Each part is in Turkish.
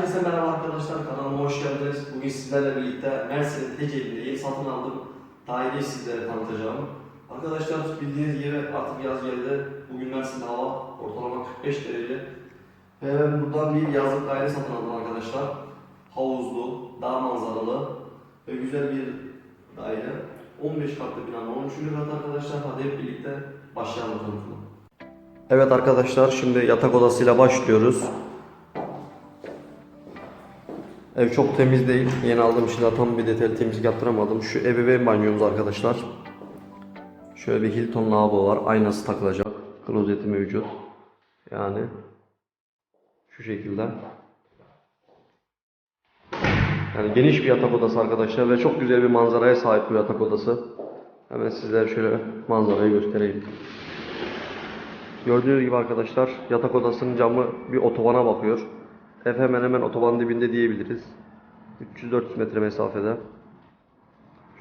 Herkese merhaba arkadaşlar, kanalıma hoş geldiniz. Bugün sizlerle birlikte Tekel'inde yeni satın aldığım daireyi sizlere tanıtacağım. Arkadaşlar bildiğiniz gibi artık yaz geldi. Bugün Mersin'de hava ortalama 45 derece. Ve ben buradan bir yazlık daire satın aldım arkadaşlar. Havuzlu, dağ manzaralı ve güzel bir daire. 15 katlı binanın 13. kat arkadaşlar. Hadi hep birlikte başlayalım tanıtıma. Evet arkadaşlar şimdi yatak odasıyla başlıyoruz. Ev çok temiz değil. Yeni aldığım için daha tam bir detaylı temizlik yaptıramadım. Şu ebeveyn banyomuz arkadaşlar. Şöyle bir Hilton lavabo var. Aynası takılacak. Klozeti mevcut. Yani şu şekilde. Yani geniş bir yatak odası arkadaşlar ve çok güzel bir manzaraya sahip bu yatak odası. Hemen sizlere şöyle manzarayı göstereyim. Gördüğünüz gibi arkadaşlar yatak odasının camı bir otobana bakıyor. Ev hemen hemen otoban dibinde diyebiliriz. 300-400 metre mesafede.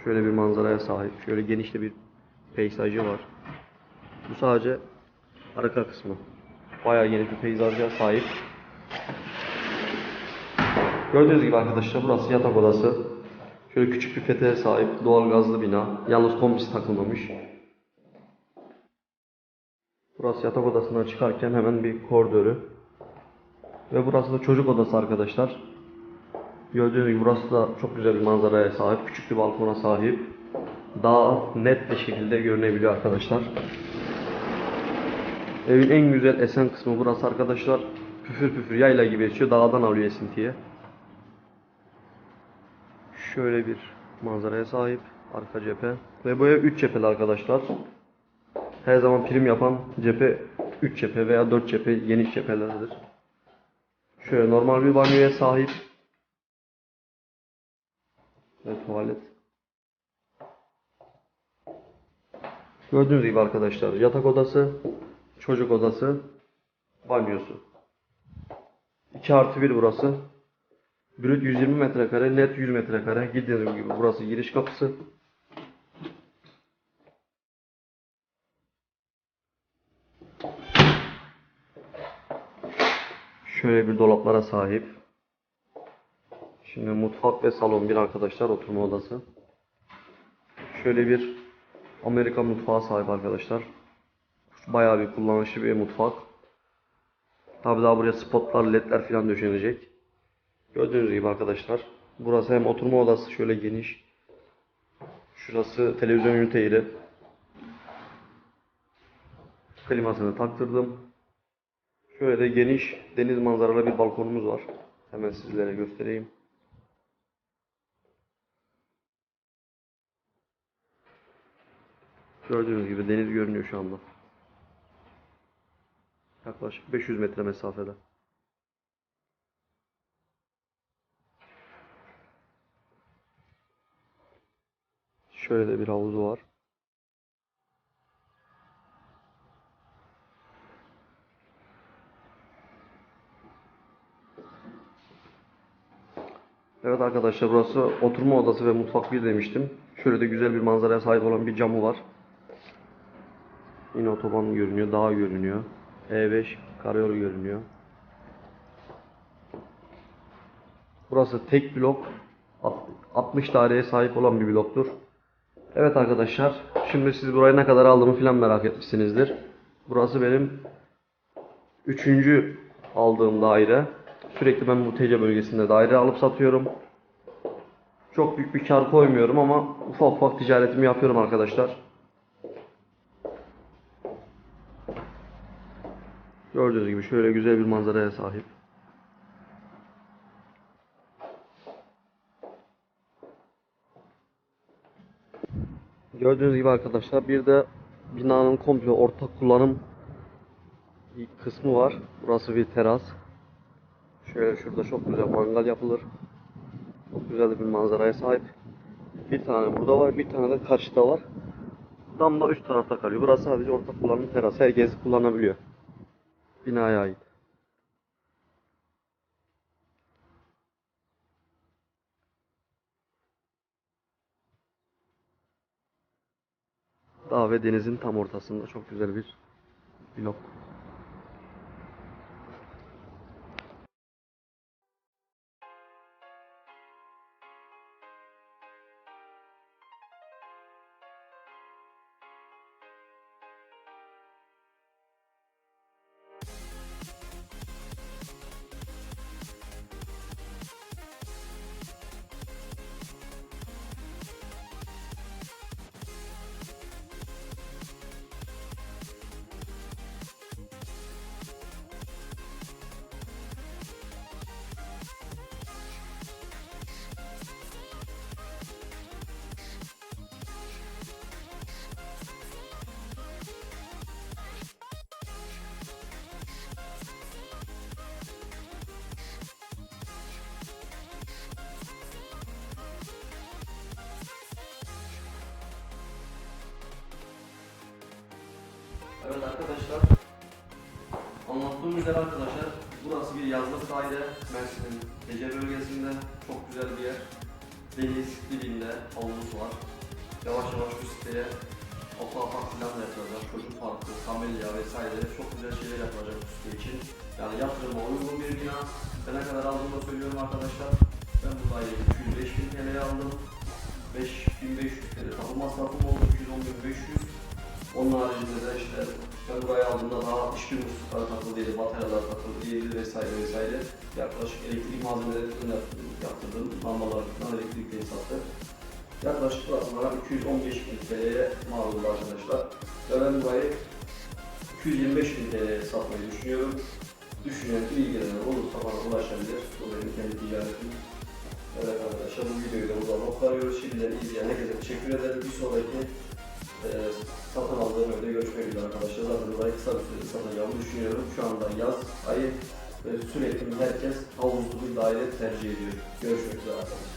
Şöyle bir manzaraya sahip. Şöyle geniş de bir peyzajı var. Bu sadece arka kısmı. Bayağı geniş bir peyzaja sahip. Gördüğünüz gibi arkadaşlar burası yatak odası. Şöyle küçük bir peteğe sahip doğal gazlı bina. Yalnız kombisi takılmamış. Burası yatak odasından çıkarken hemen bir koridorü. Ve burası da çocuk odası arkadaşlar. Gördüğünüz gibi burası da çok güzel bir manzaraya sahip. Küçük bir balkona sahip. Daha net bir şekilde görünebiliyor arkadaşlar. Evin en güzel esen kısmı burası arkadaşlar. Püfür püfür yayla gibi esiyor. Dağdan alıyor esintiye. Şöyle bir manzaraya sahip. Arka cephe. Ve bu ev 3 cepheli arkadaşlar. Her zaman prim yapan cephe 3 cephe veya 4 cephe geniş cephelerdir. Şöyle normal bir banyoya sahip. Ve tuvalet. Gördüğünüz gibi arkadaşlar yatak odası, çocuk odası, banyosu. 2 artı 1 burası. Brüt 120 metrekare, net 100 metrekare. Bildiğiniz gibi burası giriş kapısı. Şöyle bir dolaplara sahip. Şimdi mutfak ve salon bir arkadaşlar oturma odası. Şöyle bir Amerika mutfağı sahip arkadaşlar. Bayağı bir kullanışlı bir mutfak. Tabi daha buraya spotlar, ledler falan döşenecek. Gördüğünüz gibi arkadaşlar. Burası hem oturma odası şöyle geniş. Şurası televizyon ünite. Klimasını taktırdım. Şöyle de geniş deniz manzaralı bir balkonumuz var. Hemen sizlere göstereyim. Gördüğünüz gibi deniz görünüyor şu anda. Yaklaşık 500 metre mesafede. Şöyle de bir havuzu var. Evet arkadaşlar burası oturma odası ve mutfak bir demiştim. Şöyle de güzel bir manzaraya sahip olan bir camı var. Yine otoban görünüyor, dağ görünüyor. E5 karayolu görünüyor. Burası tek blok. Alt- 60 daireye sahip olan bir bloktur. Evet arkadaşlar, şimdi siz burayı ne kadar aldığımı filan merak etmişsinizdir. Burası benim üçüncü aldığım daire. Sürekli ben bu TC bölgesinde daire alıp satıyorum. Çok büyük bir kar koymuyorum ama ufak ufak ticaretimi yapıyorum arkadaşlar. Gördüğünüz gibi şöyle güzel bir manzaraya sahip. Gördüğünüz gibi arkadaşlar bir de binanın komple ortak kullanım kısmı var. Burası bir teras. Şöyle şurada çok güzel mangal yapılır. Çok güzel bir manzaraya sahip. Bir tane burada var, bir tane de karşıda var. Tam da üst tarafta kalıyor. Burası sadece ortak kullanım teras. Herkes kullanabiliyor. Binaya ait. Dağ ve denizin tam ortasında çok güzel bir blok. Üzere arkadaşlar. Burası bir yazlık daire. Mersin'in Ece bölgesinde. Çok güzel bir yer. Deniz dibinde havuzu var. Yavaş yavaş bu siteye apartman falan da yapılacak. Çocuk parkı, kamelya vesaire çok güzel şeyler yapılacak bu site için. Yani yatırıma uygun bir bina. Ben ne kadar aldığımı söylüyorum arkadaşlar. Ben bu daireyi 205 bin TL'ye aldım. 5500 TL tapu masrafım oldu 210.500. Onun haricinde de işte ben burayı aldığımda daha hiçbir musluklar takıldıydı, bataryalar takıldıydı vesaire vesaire. Yaklaşık elektrik malzemeleri yaptırdım, lambalar falan elektrik tesisatı. Yaklaşık bana 215 bin TL'ye mal oldu arkadaşlar. Ve ben burayı 225 bin TL'ye satmayı düşünüyorum. Düşünen, ilgilenen olursa bana ulaşabilir. Bu benim kendi ticaretim. Evet arkadaşlar bu videoyu da burada noktalıyoruz. Şimdiden izleyen herkese teşekkür ederim. Bir sonraki e, satın aldığım evde görüşmek üzere arkadaşlar. Zaten burayı kısa bir sürede satacağımı düşünüyorum. Şu anda yaz ayı ve sürekli herkes havuzlu bir daire tercih ediyor. Görüşmek üzere arkadaşlar.